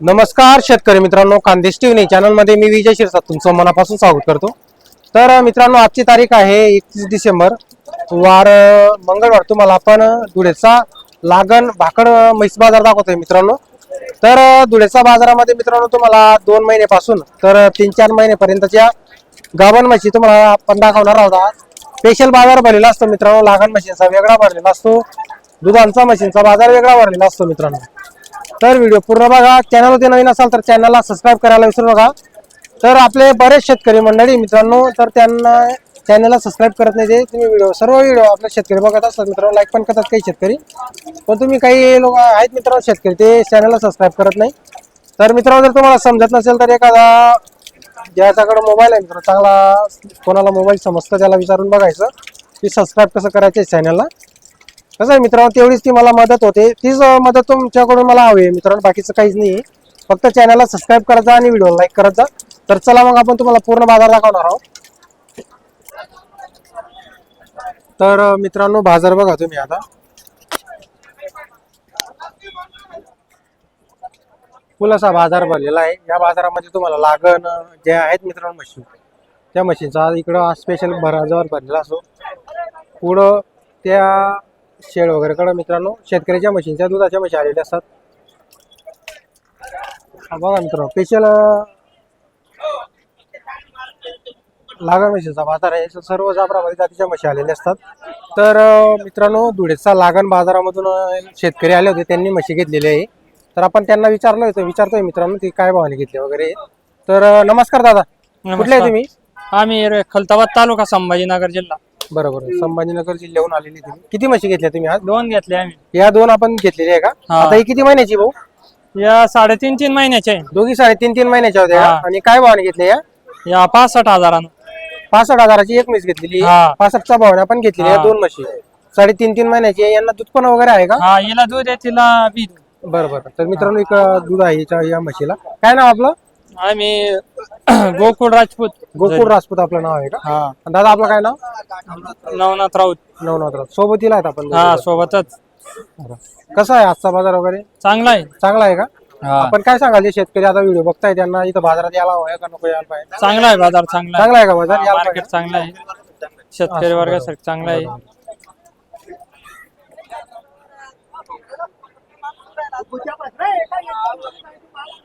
नमस्कार शेतकरी मित्रांनो खानदेश टीव्ही चॅनलमध्ये मी विजय शिरसाट तुमचं मनापासून स्वागत करतो. तर मित्रांनो आजची तारीख आहे एकतीस डिसेंबर. वार मंगळवार. तुम्हाला आपण धुळेचा लागण भाकड म्हैस बाजार दाखवतोय मित्रांनो. तर धुळेचा बाजारामध्ये मित्रांनो तुम्हाला दोन महिन्यापासून तर तीन चार महिन्यापर्यंतच्या गाभण म्हशी तुम्हाला आपण दाखवणार आहोत स्पेशल बाजार भरलेला असतो मित्रांनो लागण म्हशींचा वेगळा भरलेला असतो. दुधांचा म्हशींचा बाजार वेगळा भरलेला असतो मित्रांनो. तर व्हिडिओ पूर्ण बघा. चॅनलवरती नवीन असाल तर चॅनलला सबस्क्राईब करायला विसरू नका. तर आपले बरेच शेतकरी मंडळी मित्रांनो तर त्यांना चॅनलला सबस्क्राईब करत नाही ते. तुम्ही व्हिडिओ सर्व व्हिडिओ आपले शेतकरी बघत असतात मित्रांनो. लाईक पण करतात काही शेतकरी. पण तुम्ही काही लोक आहेत मित्रांनो शेतकरी ते चॅनलला सबस्क्राईब करत नाही. तर मित्रांनो जर तुम्हाला समजत नसेल तर एखादा ज्याच्याकडे मोबाईल आहे मित्रांनो चांगला कोणाला मोबाईल समजतं त्याला विचारून बघायचं की सबस्क्राईब कसं करायचं चॅनलला कसं आहे मित्रांनो तेवढीच ती मला मदत होते. तीच मदत तुमच्याकडून मला हवी आहे मित्रांनो बाकीचं काहीच नाही फक्त चॅनलला सबस्क्राईब करत जा आणि व्हिडिओ लाईक करत जा. तर चला मग आपण तुम्हाला पूर्ण बाजार दाखवणार आहोत. तर मित्रांनो बाजार बघा तुम्ही आता. फुल असा बाजार भरलेला आहे. या बाजारामध्ये तुम्हाला लागण जे आहेत मित्रांनो मशीन त्या मशीनचा इकडं स्पेशल भराजावर भरलेला असो पुढं त्या शेड वगैरे कडे मित्रांनो. शेतकऱ्याच्या म्हशींच्या दुधाच्या म्हशी आलेल्या असतात. बघा मित्रांनो स्पेशल लागण म्हशींचा बाजार आहे. सर्व जाफराबादी जातीच्या म्हशी आलेल्या असतात. तर मित्रांनो धुळेचा लागण बाजारामधून शेतकरी आले होते. त्यांनी म्हशी घेतलेली आहे. तर आपण त्यांना विचारलं होतं विचारतोय मित्रांनो ती काय भावाने घेतली वगैरे. तर नमस्कार दादा. कुठले आहे तुम्ही? आम्ही खलताबाद तालुका संभाजीनगर जिल्हा. बरोबर संभाजीनगर जिल्ह्याहून आलेली तुम्ही. किती म्हशी घेतल्या तुम्ही आज? दोन घेतले आम्ही. या दोन आपण घेतलेल्या आहे का? हा. आता ही किती महिन्याची भाऊ? या साडेतीन तीन महिन्याचे आहे. दोघी साडेतीन तीन महिन्याच्या होत्या. हा. आणि काय भावाने घेतल्या या? या पासष्ट हजारानं. पासष्ट हजाराची एक म्हैस घेतलेली. हा. पासष्टच्या भावाने आपण घेतलेली या हा. दोन म्हशी. साडेतीन तीन महिन्याची आहे. यांना दूध पण वगैरे आहे का? हा हिला दूध आहे तिला बी दूध. बरं बरं. तर मित्रांनो इकडं दूध आहे याच्या या म्हशीला. काय नाव आपलं? आम्ही गोकुळ राजपूत. गोकुळ राजपूत आपलं नाव आहे का? हा. आणि दादा आपलं काय नाव? नवनाथ राऊत. नवनाथ राऊत. सोबतीला आहेत आपण हा सोबतच. बरं. कसा आहे आजचा बाजार वगैरे? चांगला आहे. चांगला आहे का? हा. आपण काय सांगाल जे शेतकरी? आता व्हिडिओ बघताय त्यांना इथं बाजारात यायला हवं का? नको यायला पाहिजे? चांगला आहे बाजार चांगला आहे. चांगला आहे का बाजार? यायला मार्केट पाहिजे. चांगलं आहे. शेतकरी वर्गासाठी चांगला आहे.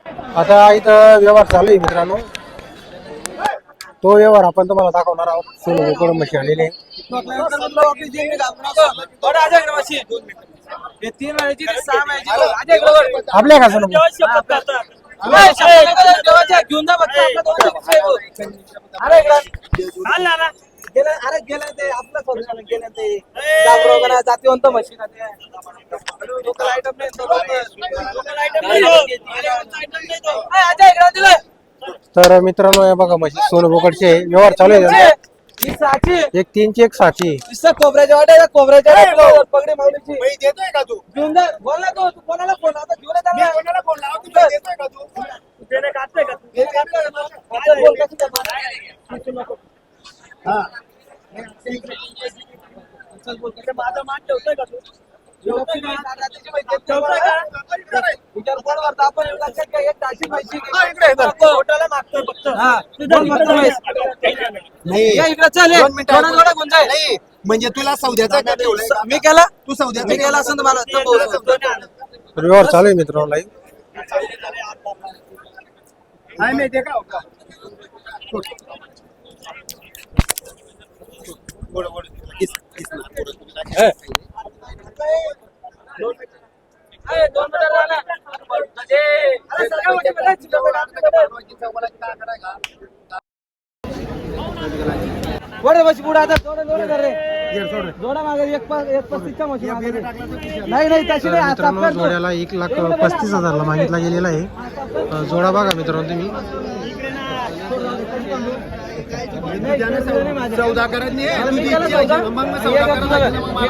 आता इथं व्यवहार चालू आहे मित्रांनो तो व्यवहार आपण तुम्हाला दाखवणार आहोत सोनू कडून मशी आलेले आपल्या का सोनू अरे गेलं ते आपलं करू झालं गेलं ते जातीवंत मशीन आहे ते. लोकल आयटम नाही तो लोकल. तर मित्रांनो हे बघा म्हशी सोनू बोकडचे व्यवहार चालू आहे त्यांचा. ही साची एक तीनची एक साची नुसतं खोबऱ्याच्या वाट्या खोबऱ्याच्या वाट्या, पगडी माऊलीची देतोय का तू घेऊन जा बोल ना तू तू कोणाला फोन आता घेऊन ये त्याला. कोणाला फोन देतोय का तू देणे काढतोय का तू? देणे काढतोय का तू? आता बोल कसं करणार? हा. माझा मान ठेवतोय का तू गुंजाय. म्हणजे तुला सौद्याचा का ठेवलाय मी केला? तू सौद्याचा मी केला असं मला तर बोल. तर व्यवहार चालू आहे मित्रांनो लाईव्ह काय माहितीये का ना. पुढे आता कर रे जोडा मागे एक पाच एक पस्तीसच्या मशीन. नाही नाही तशी नाही आता मित्रांनो आपल्याला. जोड्याला एक लाख पस्तीस हजारला मागितला गेलेला आहे अं, जोडा बघा मित्रांनो तुम्ही नाही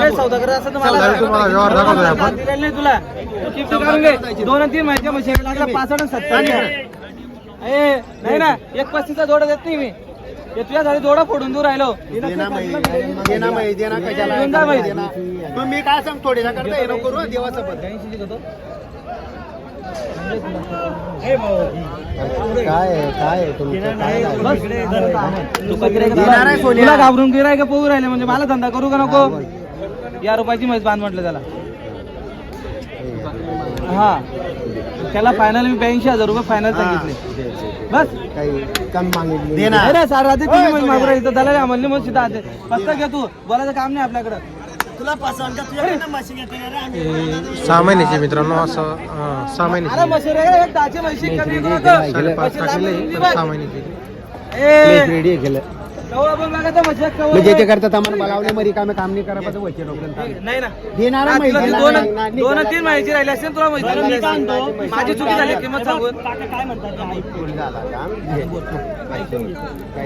असं. दिलेलं तुला. दोन तीन माहिती लागला पासष्ट सत्तर नाही ना एक पस्तीसचा जोडा देत नाही मी. तुझ्या झाली जोडा फोडून दूर राहिलो. मी काय सांग थोडी देवाचं काय काय. तुला घाबरून गिराय का? पोहू राहिले म्हणजे मला धंदा करू का नको? या रुपयाची म्हैस बांध म्हटलं त्याला. हा. त्याला फायनल मी ब्याऐंशी हजार रुपये फायनल सांगितले. बस. काही कमी मागितली. सारा रात्री तुम्ही मागू राहिले. त्याला म्हणले मग सीधा फक्त घे तू. बोलायचं काम नाही आपल्याकडं. सहा महिन्याची मित्रांनो असं सहा महिन्याची. साडेपाच म्हशी टाकले लांबून पण सहा महिन्याची. म्हणजे ते. करतात आम्हाला बघावले मरी काम काम नाही करा पाहिजे वच्चे डोक्यात नाही ना देणार हा, माहिती दोन दोन. तीन महिन्याची राहिली असेल तुला माहिती बरं, मी काय म्हणतो? माझी चुकी झाली किंमत सांगून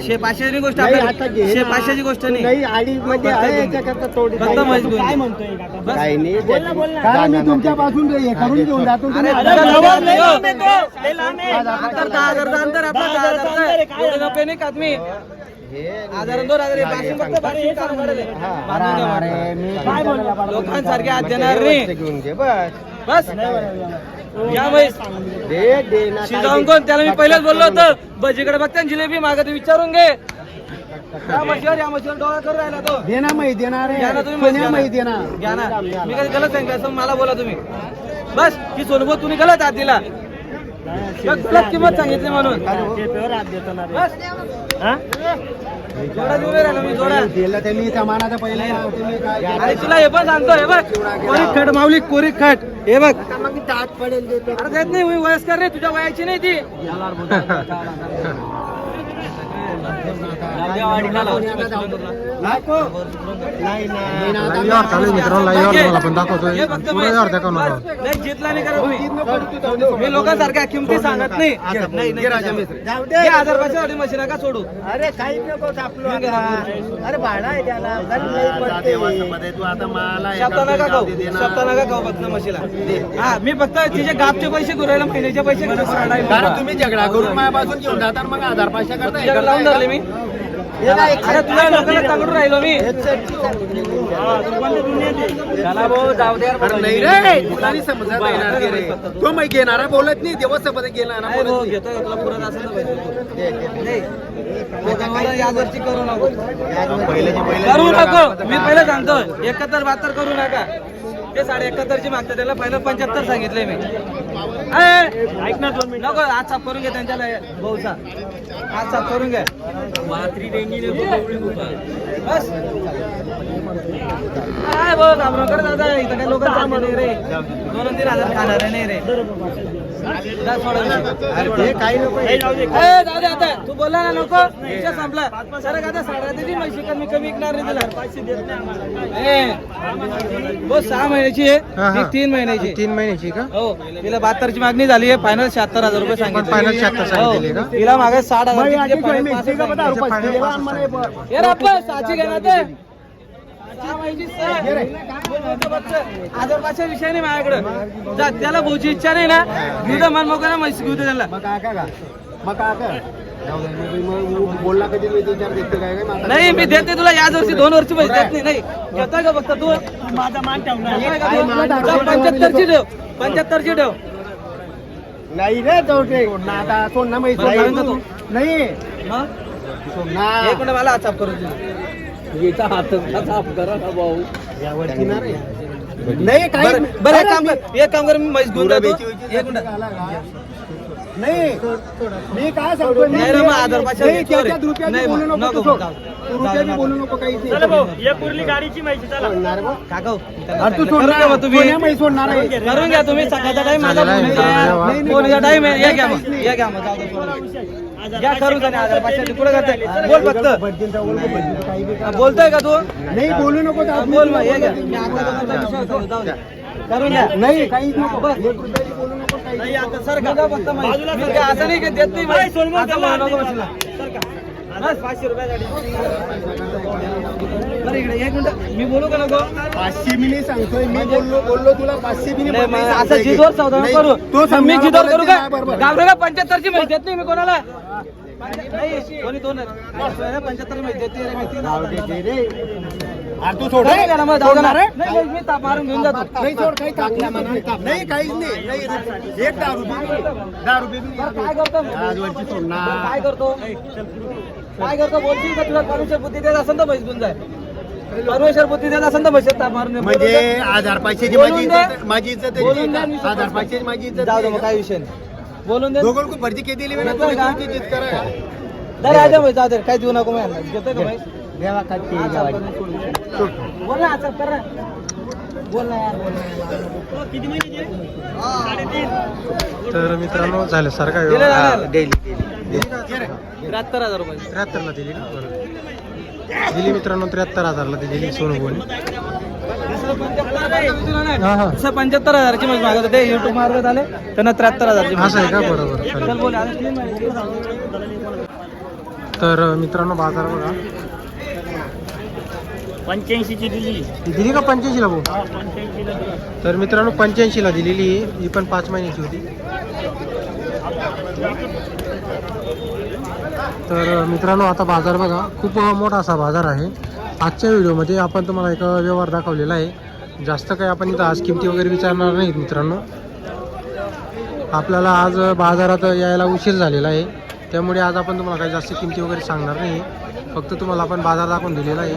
शे पाचशेची गोष्ट शे. पाचशेची गोष्ट नाही नाही आडी मध्ये आहे याच्याकरता थोडी फक्त काय. म्हणतोय बस. काय नाही काय मी तुमच्यापासून हे करून घेऊन जातो तुम्ही. हो. अंतर दहा हजारचं अंतर आपलं दहा नफे नाही खात मी दोन? लोकांसारखे देणार नाही वच्चे घेऊन घे बस. या शिजावून. कोण? त्याला मी पहिलेच बोललो होतो. भजीकडे बघते जिलेबी मागत विचारून घे. या म्हशीवर या डोळा करून राहिला तो. दे ना माहिती देणार तुम्ही माहिती. देणार मी कधी गलत सांगितलं असं मला बोला तुम्ही. बस की सोनभो तुम्ही गलत हात दिला. गलत किंमत सांगितली म्हणून. आणि तुला हे पण सांगतो हे बघ. कोरी खट माऊली कोरी खट हे बघ. अरे देत नाही मी वयस्कर नाही तुझ्या वयाची नाही ती. लाईव्ह चालू मित्रांनो लाईव्ह तुम्हाला पण दाखवतोय पुढे दाखवणार नाही जितला नाही करा मी लोकांसारख्या किमती सांगत नाही मशीन सोडू अरे काही नको आपलं अरे भाडा आहे त्याला तू आता मला शब्द नका खाऊ शब्द नका खाऊ फक्त हा मी फक्त तिचे गापचे पैसे गुरायला महिन्याचे पैसे तुम्ही झगडा करून माझ्यापासून घेऊन जाता मग हजार पाचशे करता. लावून धरले मी. अरे तुला लोकांना राहिलो मी. चला भाऊ जाऊ दे यार नाही रे तुला नाही समजत येणार रे. तो मग घेणारा बोलत नाही देवा सोबत घेणारा नाही भाऊ बोलत घेतोय तुला पुरत असेल पाहिजे. यावरची करू नको. करू नको. मी पहिलं सांगतो एकाहत्तर बहात्तर करू नका. ते साडे एकाहत्तरची मागतात त्याला पहिलं पंच्याहत्तर सांगितले मी. ऐक ना दोन नको आज साफ करून घे त्यांच्याला भाऊचा. आज साफ करून घे. बस. काय भाऊ घाबरू कर दादा इथं काय लोक नाही रे. दोन तीन हजार खाणार नाही रे. जा सोडा विषय. अरे ते काही नको ए, जाऊ दे आता. तू बोलला ना नको. विषय संपला. सर आता साडा म्हशी कमी कमी विकणार नाही तुला. ए, बघ सहा महिन्याची आहे. तीन महिन्याची. तीन महिन्याची का? हो तिला बहात्तरची मागणी झाली आहे. फायनल शहात्तर हजार रुपये सांगितले. फायनल शहात्तर सांगितले का? हो, तिला मागे साठ हजार मग तिचे आधी final मी पासष्ट इतके का बता, सांगितले. रुपये दिलेला आणि मला बघ. ये रे आपलं साची घे ना ते. पाचशे विषय नाही माझ्याकडे. जा त्याला भाऊची इच्छा नाही ना. घेऊ दे मन मोकळा म्हैस घेऊ दे त्याला. मग काय का काय? कर बोलला कधी मी विचार देते काय नाही मी देते तुला. याच वर्षी दोन वर्षी पैसे देत नाही. नाही घेतोय का फक्त तू? माझा मान ठेवणार. पंच्याहत्तरची ठेव. पंच्याहत्तरची ठेव. नाही रे सोडणं आता. सोडणं माहिती नाही. सोडणं एक मिनिट मला हात साफ करून दे यावरती ना रे. नाही काही बरं एक काम कर एक काम कर मी म्हैस घेऊन जातो. एक मिनिट. नाही मी काय सांगतो नाही रे, मग हजार पाचशे नाही, घेतो रे. त्याच्यात रुपयाची नाही, बोलू नको नको, तू सोड. जाऊ. तू रुपयाची बोलू नको काहीच नाही सोडणार बा. काका हो, अरे तू करून घ्या सोडणार मग तुम्ही. सोन्या माहिती सोडणार आहे. करून घ्या तुम्ही. सकाळचा टाइम माझा. फोनचा आहे. या घ्या मग. या घ्या मग. जाऊ दे, सोडून. घ्या त्याने पाचशे बोल फक्त. काही. बोलतोय का तू? नाही बोलू नको. बोल मग हे घ्या मी आता जाऊ. करून घ्या नाही काहीच नको. रुपयाची बोलू नको आता सर का? फक्त असं नाही की देत. बस पाचशे रुपयासाठी इकडे एक मिनिट. मी बोलू का नको? पाचशे मी नाही सांगतोय मी बोललो बोललो तुला पाचशे मी नाही, मग सांगतोय असं की- जिदवर सौदा नको नाही, करू. तो मी समजायला जिदवर बोलत करू नाही, का? बरोबर. घाबरे का? पंच्याहत्तरची माहिती देत नाही मी कोणाला? नाही कोणी दोन आहेत पंच्याहत्तर माहिती तेरा माहिती अरे तू सोड नाही, त्याला मग जाऊ दे ना. नाही, नाही, मी ताप मारून घेऊन जातो. नाही सोड काही टाकला म्हणा नाही काहीच नाही. नाही एक दहा रुपये दहा रुपये बी बरं, काय करतो? आजवरची सोड ना. बरं, काय करतो? काय करतो? बोलशील का तुला? परमेश्वर बुद्धी देत असेल तर म्हैस घेऊन जाय परमेश्वर बुद्धी देत असेल तर. म्हणजे हजार पैशाची बोलून माझी. इज्जत माझी इज्जत बोलून? हजार माझी इज्जत जाऊ दे मग? काय विषय नाही बोलून दे दोघं को भरती किती दिली येतोय का? जित करा दे राजा जाऊ दे काय देऊ नको मी का. बोल ना चल, कर ना. बोल ना यार बोल ना. तर मित्रांनो दिले व्यवहार. जाणार. दिली का? त्र्याहत्तर हजार रुपये त्र्याहत्तरला दिली ना बरं दिली मित्रांनो त्र्याहत्तर हजारला दिलेली सोनू बोनी हा असं पंच्याहत्तर हजारची म्हैस मागत होते. युट्यूब मार्फत आले. त्यांना त्र्याहत्तर हजारची. असं आहे का? बरोबर. तर मित्रांनो बाजार बघा. पंच्याऐंशीची दिली. ही दिली का पंच्याऐंशीला भाऊ? तर मित्रांनो पंच्याऐंशीला दिलेली ही पण पाच महिन्याची होती. तर मित्रांनो आता बाजार बघा. खूप मोठा असा बाजार आहे. आजच्या व्हिडिओमध्ये आपण तुम्हाला एक व्यवहार दाखवलेला आहे. जास्त काही आपण इथं आज किमती वगैरे विचारणार नाहीत मित्रांनो. आपल्याला आज बाजारात यायला उशीर झालेला आहे. त्यामुळे आज आपण तुम्हाला काही जास्त किमती वगैरे सांगणार नाही. फक्त तुम्हाला आपण बाजार दाखवून दिलेला आहे.